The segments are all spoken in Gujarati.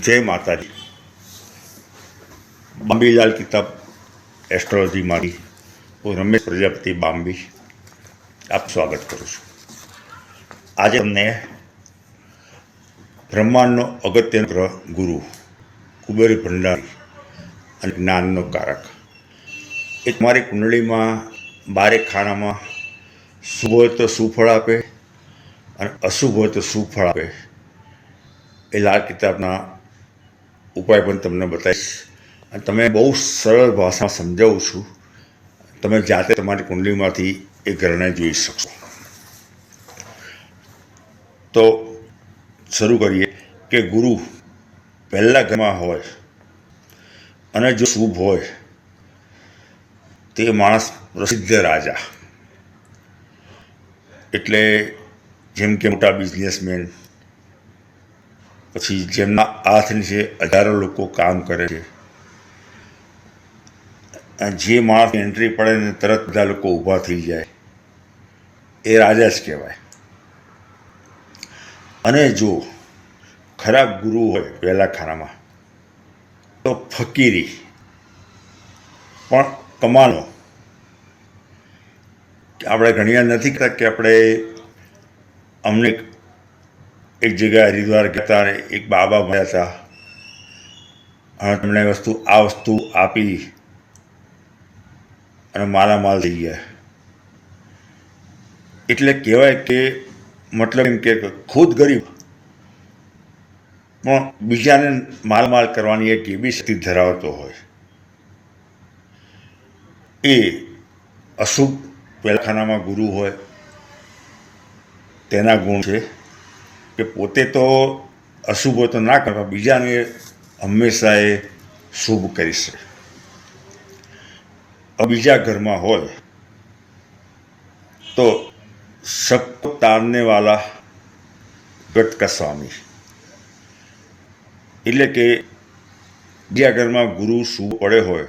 જય માતાજી. બાંબીલાલ કિતાબ એસ્ટ્રોલોજીમાંથી હું રમેશ પ્રજાપતિ બાંબી આપ સ્વાગત કરું છું. આજે અમને બ્રહ્માંડનો અગત્યનો ગ્રહ ગુરુ, કુબેર ભંડારી અને જ્ઞાનનો કારક. એ તમારી કુંડળીમાં બારે ખાનામાં શુભ હોય તો સુફળ આપે અને અશુભ હોય તો સુફળ આપે એ લાલ કિતાબના ઉપાય પણ તમને બતાવીશ. અને તમે બહુ સરળ ભાષામાં સમજાવું છું. તમે જાતે તમારી કુંડલીમાંથી એ ગ્રહને જોઈ શકશો. તો શરૂ કરીએ કે ગુરુ પહેલા ઘરમાં હોય અને જો શુભ હોય, તે માણસ પ્રસિદ્ધ રાજા. એટલે જેમ કે મોટા બિઝનેસમેન પછી જેમના હાથ નીચે હજારો લોકો કામ કરે છે. જે માણસ એન્ટ્રી પડે ને તરત બધા લોકો ઊભા થઈ જાય. એ રાજા જ કહેવાય. અને જો ખરાબ ગુરુ હોય વહેલા ખાનામાં તો ફકીરી, પણ કમાનો. આપણે ઘણીવાર નથી કહેતા કે આપણે અમને એક જગ્યાએ હરિદ્વાર ગયા અને એક બાબા મળ્યા હતા. અને તમને વસ્તુ, આ વસ્તુ આપી અને માલામાલ થઈ ગયા. એટલે કહેવાય કે મતલબ એમ કે ખુદ ગરીબ, પણ બીજાને માલમાલ કરવાની એક એવી શક્તિ ધરાવતો હોય. એ અશુભ પહેલાખાનામાં ગુરુ હોય, તેના ગુણ છે. કે પોતે તો અશુભ તો ના કરવા બીજાને હંમેશા એ શુભ કરી શકે. બીજા ઘરમાં હોય, તો સબ તારને વાલા ગટકા સ્વામી એટલે કે બીજા ઘરમાં ગુરુ શું પડે હોય,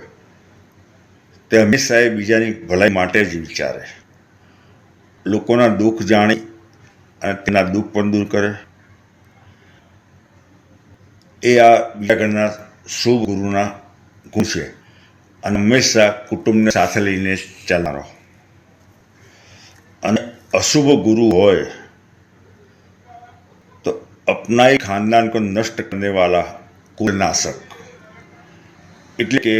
તે હંમેશા એ બીજાની ભલાઈ માટે જ વિચારે. લોકોના દુઃખ જાણી તેના દુઃખ પણ દૂર કરે. એ આ ઘરના શુભ ગુરુના ગુણ છે. અને હંમેશા કુટુંબને સાથે લઈને ચાલનારો અને અશુભ ગુરુ હોય, તો અપનાઈ ખાનદાન કો નષ્ટ કરને વાલા કુલનાશક એટલે કે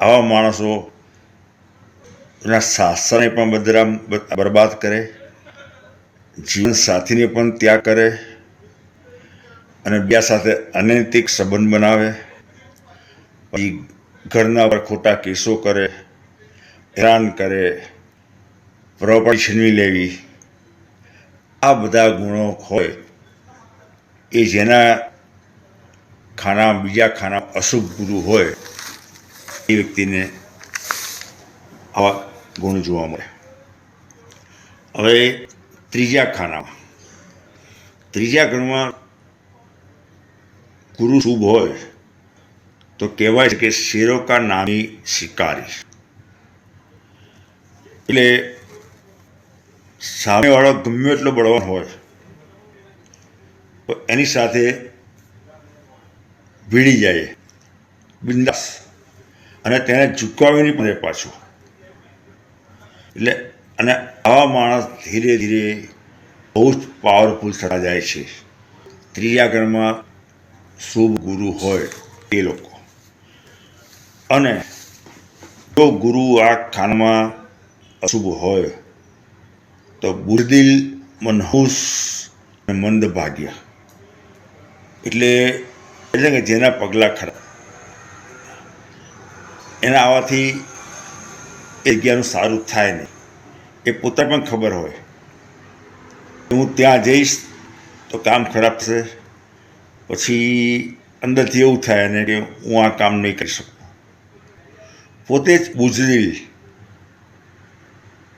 આવા માણસો એના શાસને પણ બદરામ, બરબાદ કરે. જીવન સાથીને પણ ત્યાગ કરે અને બીજા સાથે અનૈતિક સંબંધ બનાવે. પછી ઘરના પર ખોટા કેસો કરે, હેરાન કરે પ્રોપર્ટી છીનવી લેવી. આ બધા ગુણો હોય એ જેના ખાના બીજા ખાના અશુભ ગુરુ હોય એ વ્યક્તિને આવા ગુણ જોવા મળે. હવે ત્રીજા ખાનામાં. ત્રીજા ગણમાં ગુરુ શુભ હોય, તો કહેવાય છે કે શેરોકા નામી શિકારી. એટલે સામેવાળો ગમે એટલો બળવાન હોય તો એની સાથે ભીડી જાય. બિંદાસ. અને તેને ઝુકાવીને પણ પાછું. એટલે અને આવા માણસ ધીરે ધીરે બહુ જ પાવરફુલ થતા જાય છે. ત્રીજા ઘરમાં શુભ ગુરુ હોય એ લોકો. અને જો ગુરુ આ ખાનમાં અશુભ હોય, તો બુરદિલ મનહૂસ અને મંદ ભાગ્યા એટલે એટલે કે જેના પગલાં ખરા. એના આવવાથી એ જગ્યાનું સારું થાય નહીં. એ પોતા પણ ખબર હોય. હું ત્યાં જઈશ તો કામ ખરાબ થશે. પછી અંદરથી એવું થાય ને કે હું આ કામ નહીં કરી શકું. પોતે જ બુજરી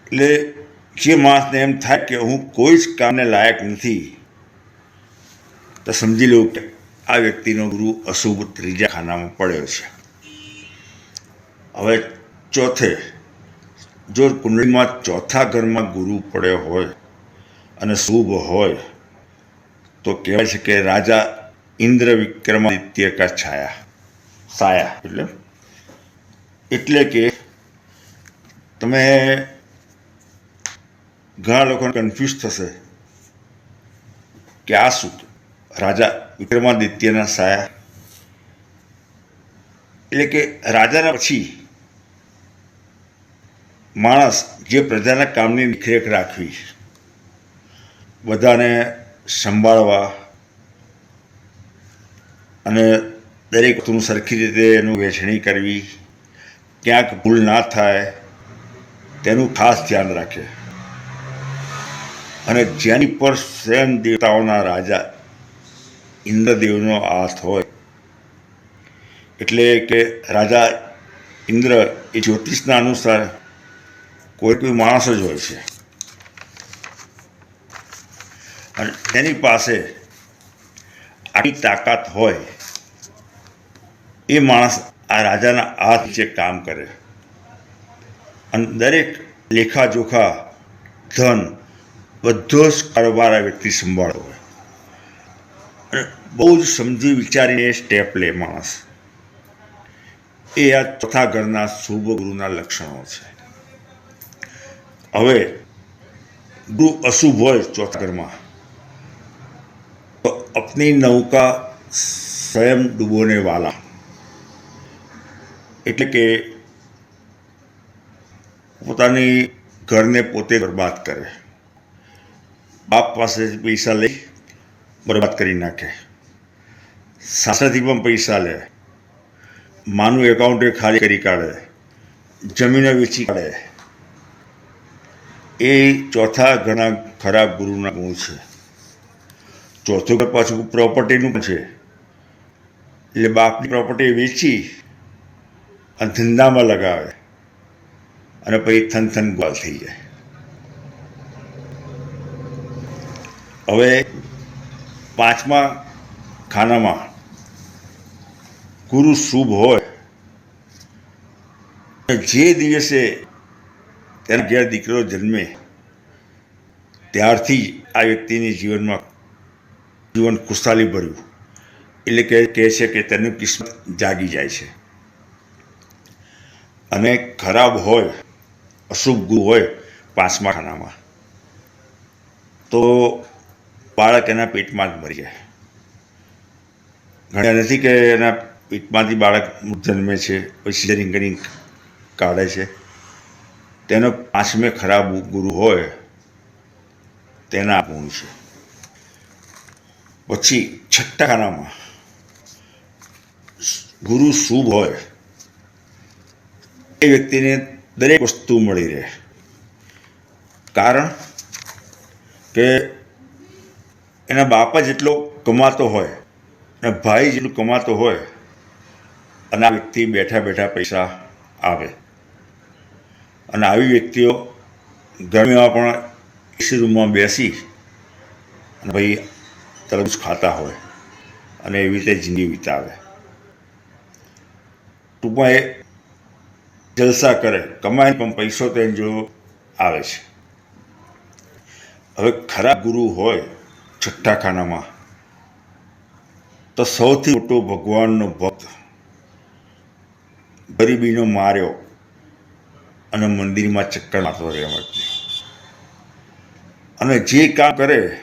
એટલે જે માણસને એમ થાય કે હું કોઈ જ કામને લાયક નથી, તો સમજી લઉં કે આ વ્યક્તિનો ગુરુ અશુભ ત્રીજા ખાનામાં પડ્યો છે. હવે ચોથે જો કુંડળીમાં ચોથા ઘરમાં ગુરુ પડ્યો હોય અને શુભ હોય, તો કહેવાય છે કે રાજા ઇન્દ્ર વિક્રમાદિત્ય કા છાયા. સાયા એટલે? એટલે કે તમે ઘણા લોકોને કન્ફ્યુઝ થશે કે આ શું? રાજા વિક્રમાદિત્યના સાયા. એટલે કે રાજાના પછી માણસ જે પ્રજાના કામની દેખરેખ રાખવી બધાને સંભાળવા અને દરેક વસ્તુનું સરખી રીતે એનું વહેંચણી કરવી, ક્યાંક ભૂલ ના થાય, તેનું ખાસ ધ્યાન રાખે. અને જેની પર સ્વયં દેવતાઓના રાજા ઇન્દ્રદેવનો હાથ હોય, એટલે કે રાજા ઇન્દ્ર એ જ્યોતિષના અનુસાર કોઈ કોઈ માણસ જ હોય છે. અને તેની પાસે આટલી તાકાત હોય, એ માણસ આ રાજાના હાથ નીચે કામ કરે. અને દરેક લેખાજોખા, ધન, બધો જ કારોબાર આ વ્યક્તિ સંભાળતો હોય. અને બહુ જ સમજી વિચારીને સ્ટેપ લે માણસ. એ આ ચોથા ઘરના શુભ ગુરુના લક્ષણો છે. હવે અશુભ હોય ચોથા ઘરમાં. તો અપની નૌકા સ્વયં ડૂબોને વાલા. એટલે કે, પોતાની ઘરને પોતે બરબાદ કરે. બાપ પાસે પૈસા લઈ બરબાદ કરી નાખે. સાસરાથી પણ પૈસા લે. માનું એકાઉન્ટ ખાલી કરી કાઢે. જમીનો વેચી કાઢે. એ ચોથા ઘણા ખરાબ ગુરુના ગુણ છે. ચોથું ઘર પાછું પ્રોપર્ટીનું છે. એટલે બાપની પ્રોપર્ટી વેચી અને ધંધામાં લગાવે. અને પછી થન થન ગોલ થઈ જાય. હવે પાંચમા ખાનામાં ગુરુ શુભ હોય. જે દિવસે તેના જ્યારે દીકરો જન્મે. ત્યારથી આ વ્યક્તિની જીવનમાં જીવન ખુશાલી ભર્યું. એટલે કે કહે છે કે તેનું કિસ્મત જાગી જાય છે. અને ખરાબ હોય, અશુભ ગુ હોય પાંચમા ખાનામાં તો બાળક એના પેટમાં જ મરી જાય. ઘણા નથી કે એના પેટમાંથી બાળક જન્મે છે, પછી સિઝરિંગ કરીને કાઢે છે. તેનો પાંચમે ખરાબ ગુરુ હોય, તેના ગુણ છે. પછી છઠ્ઠા ખાનામાં ગુરુ શુભ હોય, એ વ્યક્તિને દરેક વસ્તુ મળી રહે. કારણ કે એના બાપા જેટલો કમાતો હોય, અને ભાઈ જેટલું કમાતો હોય, અને આ વ્યક્તિ બેઠા બેઠા પૈસા આવે. અને આવી વ્યક્તિઓ ગરમીમાં પણ એસી રૂમમાં બેસી અને ભાઈ તરબૂચ ખાતા હોય અને એવી રીતે જિંદગી વિતાવે. ટૂંકમાં એ જલસા કરે કમાઈને પણ પૈસો તો જો આવે છે. હવે ખરાબ ગુરુ હોય છઠ્ઠા ખાનામાં તો સૌથી મોટો ભગવાનનો ભક્ત ગરીબીનો માર્યો અને મંદિરમાં ચક્કર મારતો રહે એમ. અને જે કામ કરે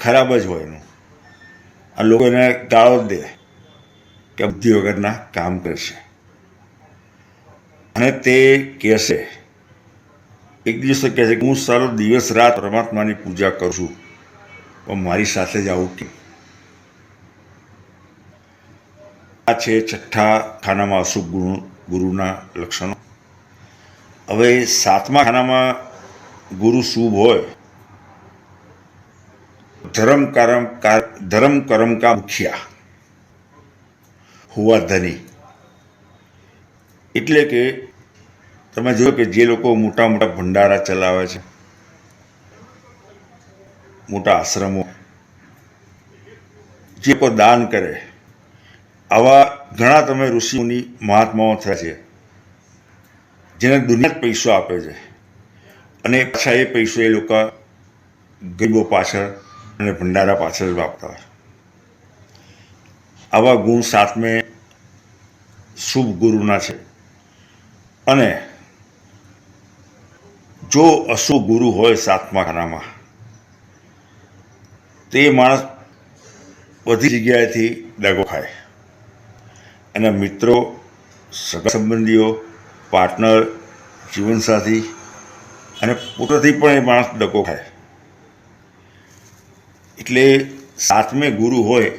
ખરાબ જ હોય એનું. આ લોકો એને ગાળો દે કે બુદ્ધિ વગરના કામ કરશે. અને તે કહેશે, એક દિવસ કહે છે કે હું સારો દિવસ રાત પરમાત્માની પૂજા કરું છું, પણ મારી સાથે જ આવું કેમ? આ છે છઠ્ઠા ખાનામાં અશુભ ગુરુ ગુરુના લક્ષણો. હવે સાતમા ખાનામાં ગુરુ શુભ હોય. ધર્મ કરમ કાર- ધર્મ કરમ કા મુખ્યા. હુવા ધની. એટલે કે તમે જોયો કે જે લોકો મોટા મોટા ભંડારા ચલાવે છે, મોટા આશ્રમો, જે કોઈ દાન કરે, આવા ઘણા તમે ઋષિઓની મહાત્માઓ થયા છે, જેને દુનિયા પૈસો આપે છે. અને પાછા એ પૈસો એ લોકો ગરીબો પાછળ અને ભંડારા પાછળ વાપરતા હોય. આવા ગુણ સાતમે શુભ ગુરુના છે. અને જો અશુભ ગુરુ હોય સાતમા ખાનામાં, તે માણસ બધી જગ્યાએથી દગો ખાય. એના મિત્રો, સગા સંબંધીઓ પાર્ટનર જીવનસાથી અને પોતાથી પણ એ માણસ ડકો ખાય. એટલે સાતમે ગુરુ હોય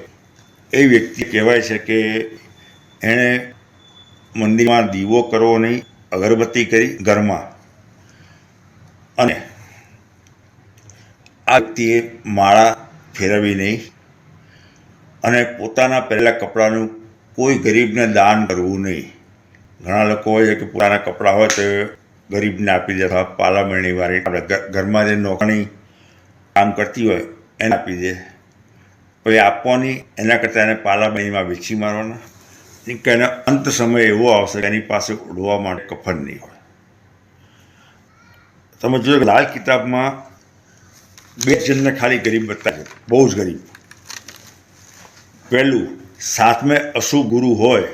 એ વ્યક્તિ કહેવાય છે કે એણે મંદિરમાં દીવો કરવો નહીં, અગરબત્તી કરી ઘરમાં. અને આ વ્યક્તિએ માળા ફેરવી નહીં અને પોતાના પહેલાં કપડાનું કોઈ ગરીબને દાન કરવું નહીં. ઘણા લોકો હોય છે કે પોતાના કપડાં હોય તો ગરીબને આપી દે, અથવા પાલામણી વાળી આપણે ઘરમાં જે નોકરી કામ કરતી હોય, એને આપી દે. પછી આપવાની, એના કરતાં એને પાલામણીમાં વેચી મારવાના. કે એનો અંત સમય એવો આવશે કે એની પાસે ઉડવા માટે કફન નહીં હોય. તમે જોયું લાલ કિતાબમાં બે જણને ખાલી ગરીબ બતાવે બહુ જ ગરીબ. પહેલું સાતમે અશુભ ગુરુ હોય,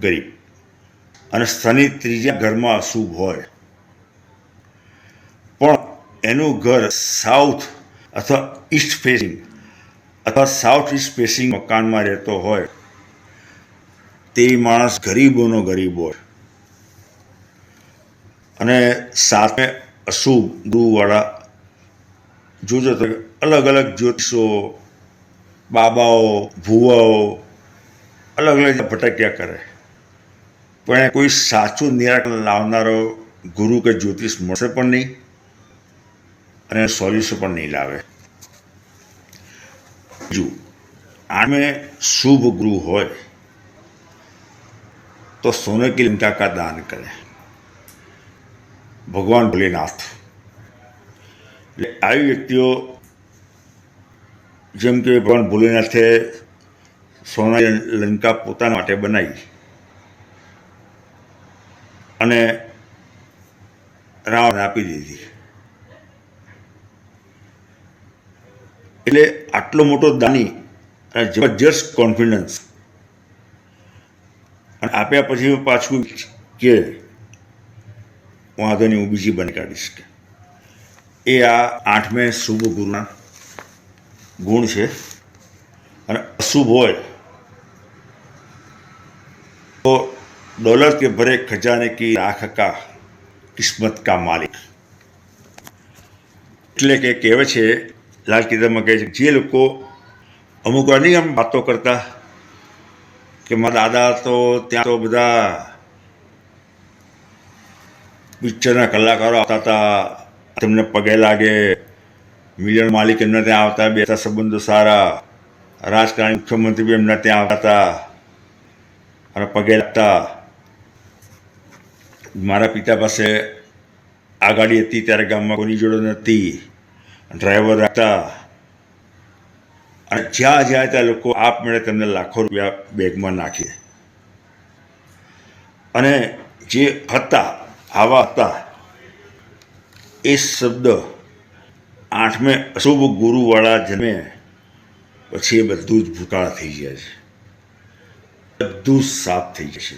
ગરીબ. અને શનિ ત્રીજા ઘરમાં અશુભ હોય. પણ એનું ઘર સાઉથ અથવા ઈસ્ટ ફેસિંગ અથવા સાઉથ ઈસ્ટ ફેસિંગ મકાનમાં રહેતો હોય તે માણસ ગરીબોનો ગરીબ હોય. અને સાતમે અશુભ ગુરુવાળા જોજો તો અલગ અલગ જ્યોતિષો બાબાઓ, ભુવાઓ અલગ અલગ ભટક્યા કરે. પણ કોઈ સાચું નિરાકરણ લાવનારો ગુરુ કે જ્યોતિષ મળશે પણ નહીં અને સોલ્યુશન પણ નહીં લાવે. બીજું, આમે શુભ ગુરુ હોય તો સોને કી લંકા દાન કરે. ભગવાન ભોલેનાથ. એટલે આવી વ્યક્તિઓ જેમ કે ભગવાન ભોલેનાથે સોનાની લંકા પોતાના માટે બનાવી. અને રાવણ આપી દીધી. એટલે આટલો મોટો દાની અને જબરજસ્ત કોન્ફિડન્સ અને આપ્યા પછી પાછું કે હું આધોની હું બીજી બની કાઢીશ એ આ આઠમે શુભ ગુરુના ગુણ છે અને અશુભ હોય, તો દોલત કે ભરે ખજાને કી રાખ કા કિસ્મત કા માલિક. એટલે કે કહેવે છે, લાલ કિતાબમાં કહે છે જે લોકો અમુક વાર આમ વાતો કરતા કે મારા દાદા તો ત્યાં તો બધા પિક્ચરના કલાકારો આવતા હતા, તેમને પગે લાગે મિલિયન માલિક એમના ત્યાં આવતા, બે હતા સંબંધો સારા. રાજકારણી મુખ્યમંત્રી બી એમના ત્યાં આવતા. હતા અને પગે લાગતા. મારા પિતા પાસે આ ગાડી હતી ત્યારે ગામમાં કોની જોડે નથી. ડ્રાઈવર હતા અને જ્યાં જ્યાં ત્યાં લોકો આપમેળે તેમને લાખો રૂપિયા બેગમાં નાખી. અને જે હતા, આવા હતા, એ શબ્દ આઠમે અશુભ ગુરુવાળા જન્મે, પછી એ બધું જ ભૂતાળ થઈ જાય છે. બધું સાફ થઈ જશે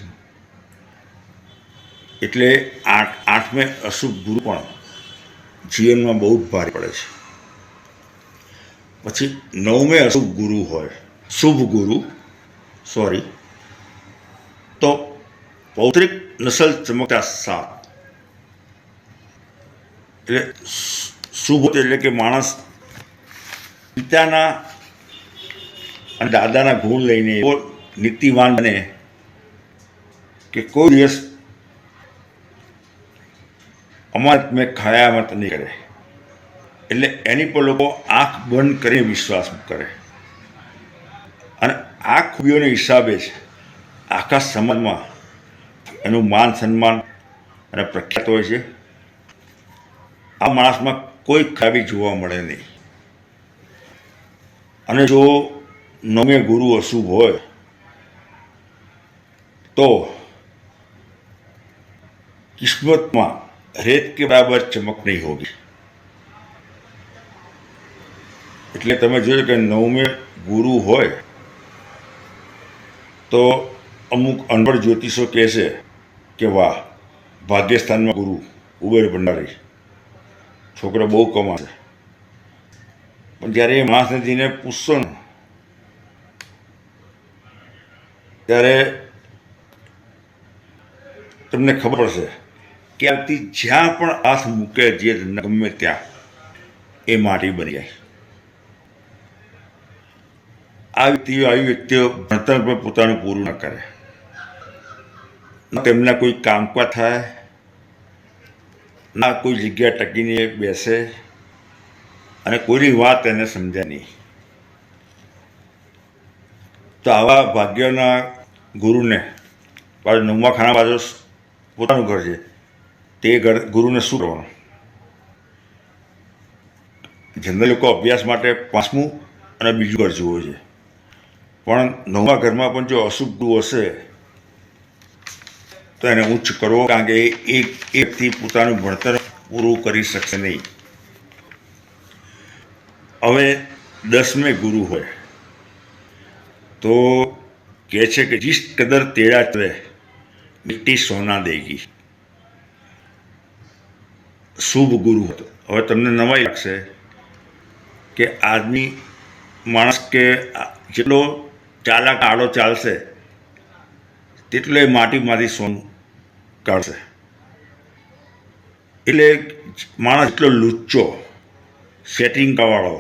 એટલે આઠ, આઠમે અશુભ ગુરુ પણ જીવનમાં બહુ જ ભારે પડે છે. પછી નવમે અશુભ ગુરુ હોય, શુભ ગુરુ, સોરી, તો પૌત્રિક નસલ ચમકતા સાત એટલે શુભ એટલે કે માણસ પિતાના અને દાદાના ગુણ લઈને એવો નીતિવાન બને કે કોઈ દિવસ અમારે મેં ખયામત નહીં કરે. એટલે એની પર લોકો આંખ બંધ કરીને વિશ્વાસ કરે. અને આ ખૂબીઓને હિસાબે જ આખા સમાજમાં એનું માન સન્માન અને પ્રખ્યાત હોય છે. આ માણસમાં કોઈ ખરાબી જોવા મળે નહીં. અને જો નવમે ગુરુ અશુભ હોય, તો કિસ્મતમાં રેત કે બરાબર ચમક નહીં હોગી એટલે તમે જોયું કે નવમે ગુરુ હોય, તો અમુક અનપઢ જ્યોતિષો કહે છે કે વાહ, ભાગ્યસ્થાનમાં ગુરુ ઉબેર ભંડારી. છોકરો બહુ કમાશે પણ જ્યારે એ માણસને જઈને પૂછશો ને, ત્યારે તમને ખબર પડશે કે આવતી જ્યાં પણ હાથ મૂકે જે ગમે ત્યાં, એ માટી બની જાય. આ વ્યક્તિઓ આવી વ્યક્તિઓ ભણતર પર પોતાનું પૂરું ન કરે. તેમના કોઈ કામકાજ થાય ના, કોઈ જગ્યા ટકીને બેસે અને કોઈની વાત એને સમજાય નહીં. તો આવા ભાગ્યના ગુરુને બાજુ નવમા ખાના બાજુ પોતાનું ઘર છે, તે ઘર, ગુરુને શું કરવાનું? જનરલ લોકો અભ્યાસ માટે પાંચમું અને બીજું ઘર જોવું છે. પણ નવમા ઘરમાં પણ જો અશુભ ગુરુ હશે તો એને ઉચ્ચ કરો કારણ કે એક એકથી પોતાનું ભણતર પૂરું કરી શકશે નહીં. હવે દસમે ગુરુ હોય તો કહે છે કે જીસ કદર તેડા ચલે મિટ્ટી સોના દેગી. શુભ ગુરુ હતો. હવે તમને નવાઈ લાગશે કે આદમી માણસ કે જેટલો ચાલાક આડો ચાલશે તેટલો એ માટીમાંથી સોનું કાઢશે એટલે માણસ એટલો લુચ્ચો સેટિંગ વાળો,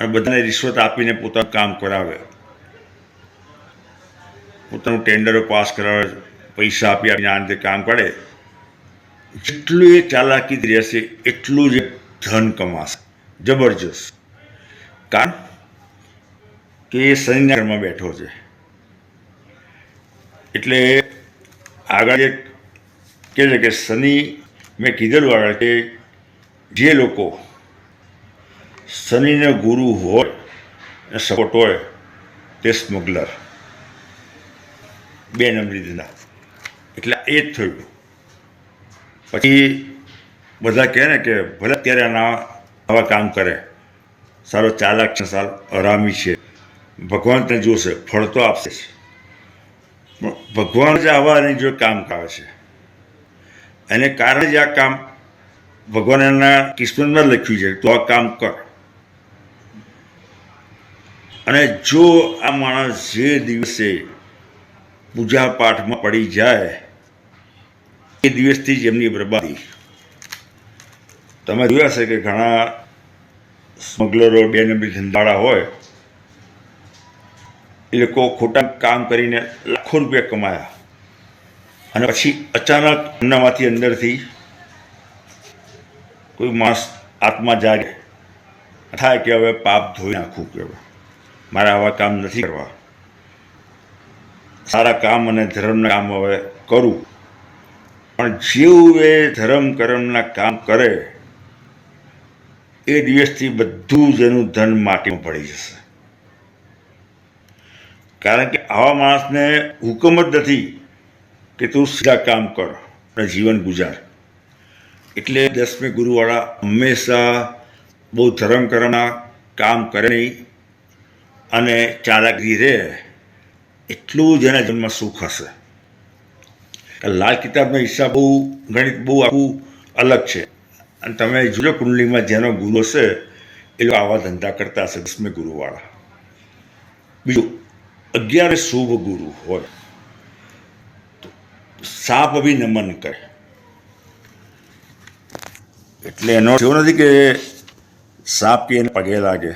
અને બધાને રિશ્વત આપીને પોતાનું કામ કરાવે. પોતાનું ટેન્ડરો પાસ કરાવે, પૈસા આપી આપીને આ રીતે કામ કરે. જેટલું એ ચાલાકી રહેશે, એટલું જ ધન કમાશે. જબરજસ્ત. કારણ કે એ શનિના ઘરમાં બેઠો છે. એટલે આગળ એક કહે છે કે શનિ મેં કીધેલું આગળ કે જે લોકો શનિને ગુરુ હોય અને સપોર્ટ હોય તે સ્મગલર. બે નંબરી દીધા એટલે એ જ થયું. પછી બધા કહે ને કે ભલે અત્યારે આના આવા કામ કરે. સારો ચાલાક છે, સારો આરામી છે. ભગવાન તને જોશે, ફળ તો આપશે જ. ભગવાન જ આવવાની જો કામ કરે છે. એને કારણે જ આ કામ ભગવાન એના કિસ્મતમાં લખ્યું છે, તો આ કામ કર. અને જો આ માણસ જે દિવસે પૂજા પાઠમાં પડી જાય, એ દિવસથી જ એમની બરબાદી. તમે જોયા છે કે ઘણા સ્મગલરો બે નંબરી ધંધાળા હોય એ લોકો ખોટા કામ કરીને લાખો રૂપિયા કમાયા. અને પછી અચાનક એમનામાંથી અંદરથી કોઈ માણસ આત્મા જાગે. થાય કે હવે પાપ ધોઈ નાખવું કે મારે આવા કામ નથી કરવા. સારા કામ અને ધર્મના કામ હવે કરું. પણ જેવું એ ધર્મ કર્મના કામ કરે, એ દિવસથી બધું જ એનું ધન માટીમાં પડી જશે. કારણ કે આવા માણસને હુકમ જ નથી કે તું સીધા કામ કર અને જીવન ગુજાર. એટલે દસમી ગુરુવાળા હંમેશા બહુ ધર્મ કર્મના કામ કરે નહીં અને ચાલાકી રહે એટલું જ એના જન્મ સુખ હશે. લાલ કિતાબનો હિસ્સા બહુ ગણિત બહુ આખું અલગ છે. અને તમે જોજો કુંડલીમાં જેનો ગુરુ હશે, એ લોકો આવા ધંધા કરતા હશે દસમે ગુરુવાળા. બીજું અગિયારે શુભ ગુરુ હોય, તો સાપ બી નમન કરે. એટલે એનો એવો નથી કે સાપ કે એને પગે લાગે.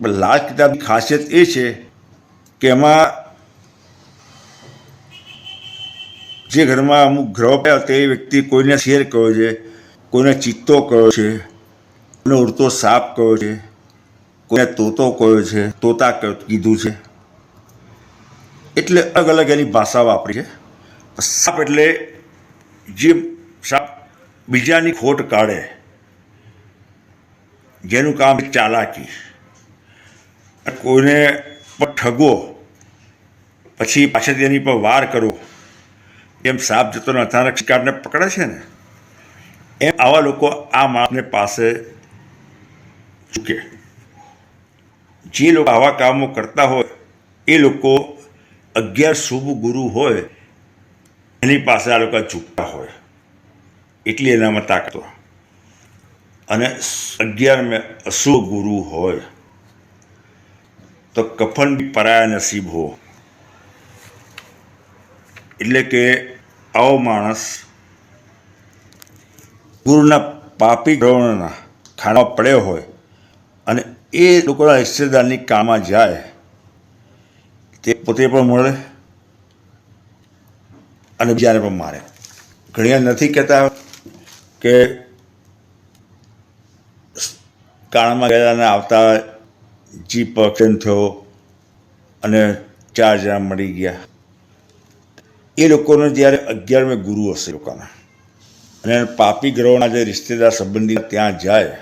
પણ લાલ કિતાબની ખાસિયત એ છે કે એમાં જે ઘરમાં અમુક ગ્રહ પડ્યા તે વ્યક્તિ કોઈને શેર કયો છે, કોઈને ચિત્તો કયો છે, કોઈને ઉડતો સાપ કયો છે. કોઈને તોતો કયો છે, તોતા કીધું છે. એટલે અલગ અલગ એની ભાષા વાપરી છે. સાપ એટલે જે સાપ બીજાની ખોટ કાઢે, જેનું કામ ચાલાકી. કોઈને પર ઠગો, પછી પાછળથી એની પર વાર કરવો એમ સાપ જતો અચાનક શિકારને પકડે છે ને, એમ આવા લોકો આ માણસને પાસે ચૂકે જે લોકો આવા કામો કરતા હોય, એ લોકો અગિયાર શુભ ગુરુ હોય, એની પાસે આ લોકો ઝૂકતા હોય. એટલી એનામાં તાકાત અને અગિયાર મેં અશુભ ગુરુ હોય, તો કફન બી પરાયા નસીબ હો. એટલે કે આવો માણસ ગુરુના પાપી ગ્રહણના ખાડા પડ્યો હોય અને એ લોકોના હિસ્સેદારની કામમાં જાય, તે પોતે પણ મળે અને બીજાને પણ મારે. ઘણી નથી કહેતા કે કાળામાં ગયેલાને આવતા જીપ એક્સિડન્ટ થયો અને ચાર જણા મળી ગયા. એ લોકોનો જ્યારે અગિયારમે ગુરુ હશે લોકોના. અને પાપી ગ્રહોના જે રિશ્તેદાર સંબંધી ત્યાં જાય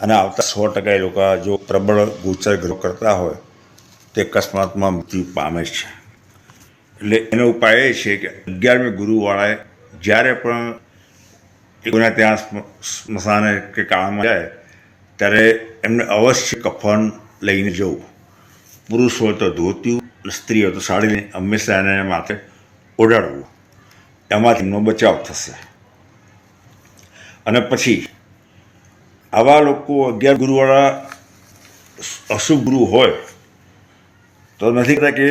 અને આવતા સો ટકા એ લોકો જો પ્રબળ ગોચર ગ્રહ કરતા હોય, તે અકસ્માતમાં મૃત્યુ પામે છે. એટલે એનો ઉપાય એ છે કે અગિયારમી ગુરુવાળાએ જ્યારે પણ એના ત્યાં સ્મશાને કે કાળમાં જાય, ત્યારે એમને અવશ્ય કફન લઈને જવું. પુરુષ હોય તો ધોત્યું સ્ત્રી હોય તો સાડીને હંમેશા એને માથે ઓઢાડવું. એમાંથી એમનો બચાવ થશે. અને પછી આવા લોકો અગિયાર ગુરુવાળા અશુભ ગુરુ હોય, તો નથી કહેતા કે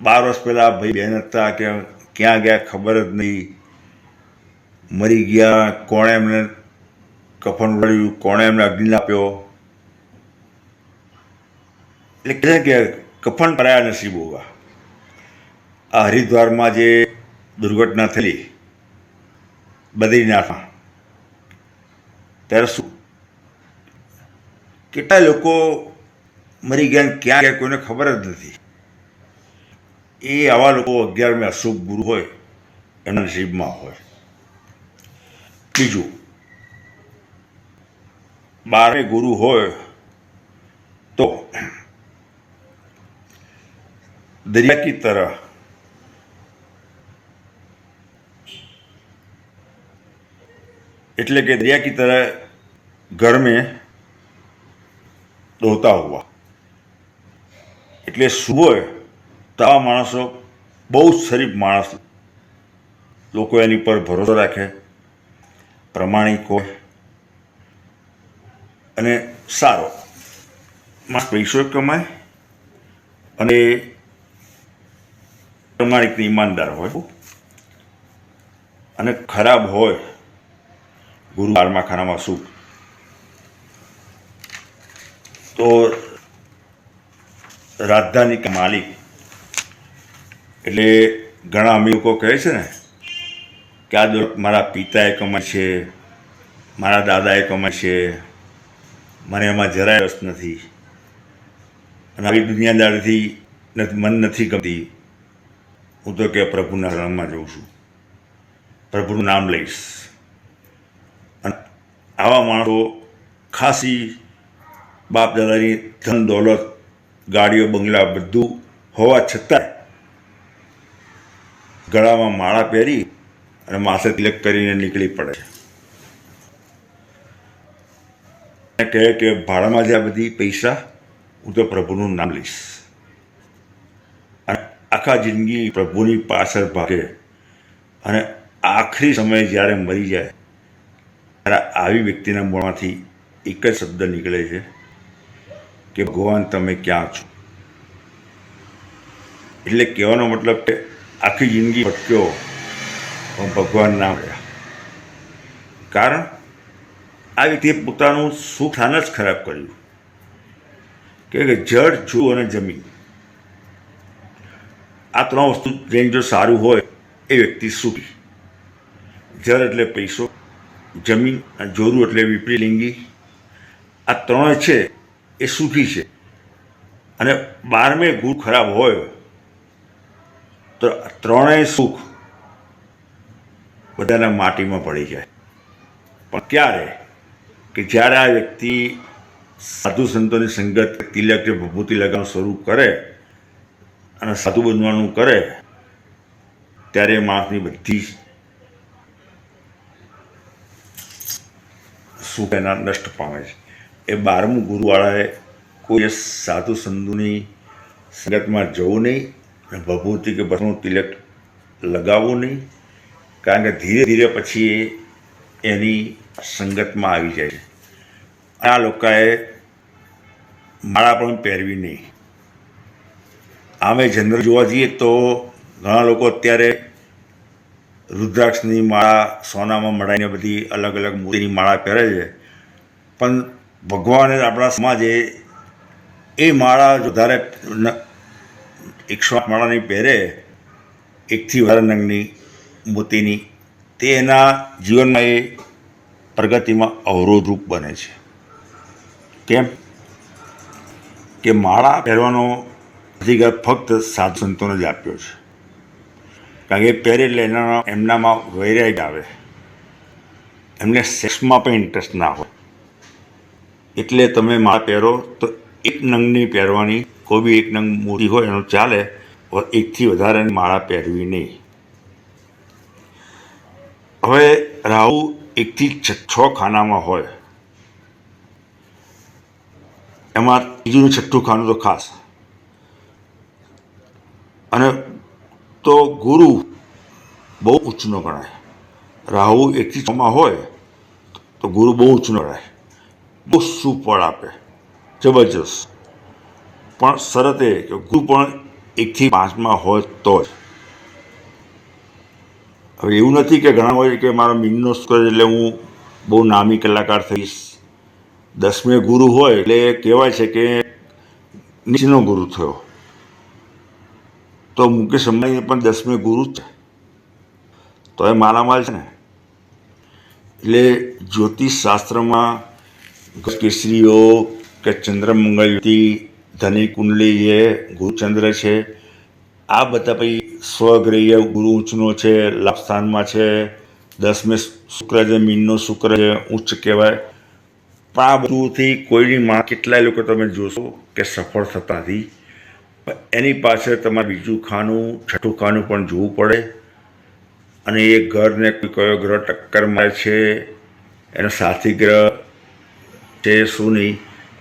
બાર વર્ષ પહેલાં ભાઈ બહેન હતા કે ક્યાં ગયા ખબર જ નહીં. મરી ગયા, કોણે એમને કફન ઉડાડ્યું, કોણે એમને અગ્નિ આપ્યો. એટલે કહે કે કફન પરાયા નસીબ હોવા. આ હરિદ્વારમાં જે દુર્ઘટના થયેલી, બદ્રીનાથમાં ત્યારે શું કેટલા લોકો મરી ગયા ક્યાં ગયા કોઈને ખબર જ નથી. એ આવા લોકો અગિયારમે અશુભ ગુરુ હોય, એના નસીબમાં હોય. બીજું, બારમે ગુરુ હોય તો દરિયા કી તરફ એટલે કે દરિયા की तरह घर में દોહતા હોવા એટલે શુભ હોય તો આવા માણસો બહુ જ શરીફ માણસ લોકો એની પર ભરોસો રાખે પ્રમાણિક હોય અને સારો માણસ પૈસો કમાય અને પ્રમાણિક ને ઈમાનદાર હોય અને ખરાબ હોય ગુરુ બારમા સુખ તો રાજધાની માલિક, એટલે ઘણા અમીર લોકો કહે છે ને કે આ દોલત મારા પિતાએ કમાય છે, મારા દાદાએ કમાય છે, મને એમાં જરાય રસ નથી. અને આવી દુનિયાદારીથી મન નથી ગમતી. હું તો કે પ્રભુના રણમાં જઉં છું. પ્રભુનું નામ લઈશ. આવા માણસો ખાસી બાપ દાદાની ધન દોલત, ગાડીઓ, બંગલા બધું હોવા છતાં ગળામાં માળા પહેરી અને માથે તિલક કરીને નીકળી પડે છે. કહે કે ભાડામાં જ્યાં બધી પૈસા, હું તો પ્રભુનું નામ લઈશ. અને આખા જિંદગી પ્રભુની પાછળ ભાગે. અને આખરી સમયે જ્યારે મરી જાય આવી વ્યક્તિના મોંમાંથી એક જ શબ્દ નીકળે છે કે, ભગવાન, તમે ક્યાં છો? એટલે કહેવાનો મતલબ કે આખી જિંદગી ભટક્યો પણ ભગવાન ના મળ્યા. કારણ આ વ્યક્તિએ પોતાનું સુખાન જ ખરાબ કર્યું. કે જળ જુ અને જમીન. આ ત્રણ વસ્તુ જેને જો સારું હોય, એ વ્યક્તિ સુખી જળ એટલે પૈસો. જમીન જોરું એટલે વિપરીલિંગી આ ત્રણ છે, એ સુખી છે. અને બારમે ગુણ ખરાબ હોય, તો ત્રણેય સુખ બધાના માટીમાં પડી જાય. પણ ક્યારે? કે જ્યારે આ વ્યક્તિ સાધુ સંતોની સંગત તિલક કે ભભૂતિ લગાવવાનું શરૂ કરે અને સાધુ બનવાનું કરે, ત્યારે માણસની બધી સુખ એના નષ્ટ પામે છે? એ બારમું ગુરુવાળાએ કોઈ સાધુ સંધુની સંગતમાં જવું નહીં અને ભભૂતિ કે ભસ્મનું તિલક લગાવવું નહીં, કારણ કે ધીરે ધીરે પછી એ એની સંગતમાં આવી જાય છે. આ લોકોએ માળા પણ પહેરવી નહીં. આમે જનરલ જોવા જઈએ તો ઘણા લોકો અત્યારે રુદ્રાક્ષની માળા સોનામાં મડાઈને બધી અલગ અલગ મૂર્તિની માળા પહેરે છે. પણ ભગવાને આપણા સમાજે એ માળા વધારે એકસો આઠ માળાની પહેરે, એકથી વધારે નંગની મૂર્તિની, તે એના જીવનમાં એ પ્રગતિમાં અવરોધરૂપ બને છે. કેમ? કે માળા પહેરવાનો અધિકાર ફક્ત સાધુ સંતોને જ આપ્યો છે. કારણ કે પહેરે એટલે એના એમનામાં વૈરાગ આવે. એમને સેક્સમાં પણ ઇન્ટરેસ્ટ ના હોય. એટલે તમે માળા પહેરો તો એક નંગની પહેરવાની, કોઈ બી એક નંગ મોટી હોય એનું ચાલે એકથી વધારે માળા પહેરવી નહીં. હવે રાહુ એકથી છ ખાનામાં હોય. એમાં ત્રીજું છઠ્ઠું ખાનું તો ખાસ. અને તો ગુરુ બહુ ઊંચનો ગણાય. રાહુ એકથી છમાં હોય, તો ગુરુ બહુ ઊંચનો ગણાય. બહુ સુફળ આપે? જબરજસ્ત. પણ શરત કે ગુરુ પણ એકથી પાંચમાં હોય તો જ. હવે એવું નથી કે ઘણા હોય કે મારો મિનનો સ્કોર એટલે હું બહુ નામી કલાકાર થઈશ. દસમે ગુરુ હોય એટલે કહેવાય છે કે નીચનો ગુરુ થયો. તો મુકેશ અંબાણી પણ દસમે ગુરુ છે. તો એ માલામાલ છે ને. એટલે જ્યોતિષ શાસ્ત્રમાં કેસરીઓ કે ચંદ્રમંગલથી ધની કુંડલી છે ગુરુચંદ્ર છે. આ બધા પછી સ્વગ્રહીય ગુરુ ઊંચનો છે લાભસ્થાનમાં છે. દસમે શુક્ર છે, મીનનો શુક્ર છે, ઉચ્ચ કહેવાય. પણ આ બધુંથી કોઈની માં કેટલાય લોકો તમે જોશો કે સફળ થતા નથી એની પાછળ તમારે બીજું ખાનું, છઠ્ઠું ખાનું પણ જોવું પડે. અને એ ઘરને કયો ગ્રહ ટક્કર મારે છે, એનો સાથી ગ્રહ છે શું નહીં,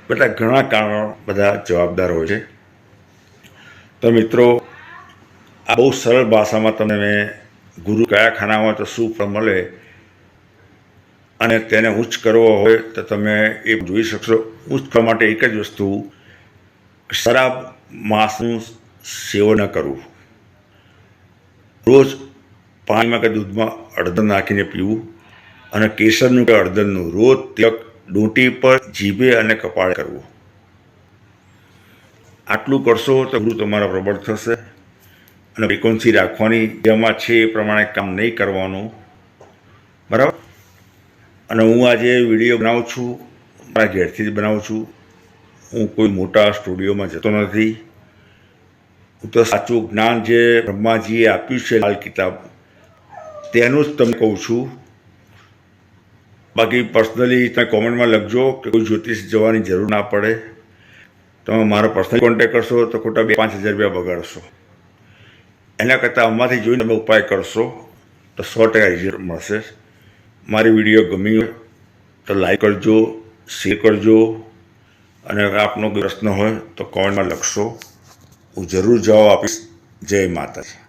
બધા ઘણા કારણો બધા જવાબદાર હોય છે. તો મિત્રો, આ બહુ સરળ ભાષામાં તમને મેં ગુરુ કયા ખાનામાં તો શું ફળ મળે અને તેને ઉચ્ચ કરવો હોય તો તમે એ જોઈ શકશો. ઉચ્ચ કરવા માટે એક જ વસ્તુ, શરાબ માંસનું સેવન કરવું રોજ પાણીમાં કે દૂધમાં અડદર નાખીને પીવું અને કેસરનું કે અડદરનું રોજ તિલક ડૂંટી પર જીભે અને કપાળ કરવું. આટલું કરશો તો ગુરુ તમારા પ્રબળ થશે અને ફ્રિકવન્સી રાખવાની જેમાં છે એ પ્રમાણે કામ નહીં કરવાનું. બરાબર? અને હું આજે વીડિયો બનાવું છું, મારા ઘેરથી જ બનાવું છું. હું કોઈ મોટા સ્ટુડિયોમાં જતો નથી. હું તો સાચું જ્ઞાન જે બ્રહ્માજીએ આપ્યું છે લાલ કિતાબ, તેનું જ તમને કહું છું. બાકી પર્સનલી તમે કોમેન્ટમાં લખજો કે કોઈ જ્યોતિષ જવાની જરૂર ના પડે. તમે મારો પર્સનલ કોન્ટેક કરશો તો ખોટા બે પાંચ હજાર રૂપિયા બગાડશો. એના કરતાં આમાંથી જોઈને તમે ઉપાય કરશો તો સો ટકા રિઝલ્ટ મળશે. મારી વીડિયો ગમી હોય તો લાઈક કરજો શેર કરજો. અને આપનો પ્રશ્ન હોય તો કોમેન્ટમાં લખશો? હું જરૂર જવાબ આપીશ. જય માતાજી.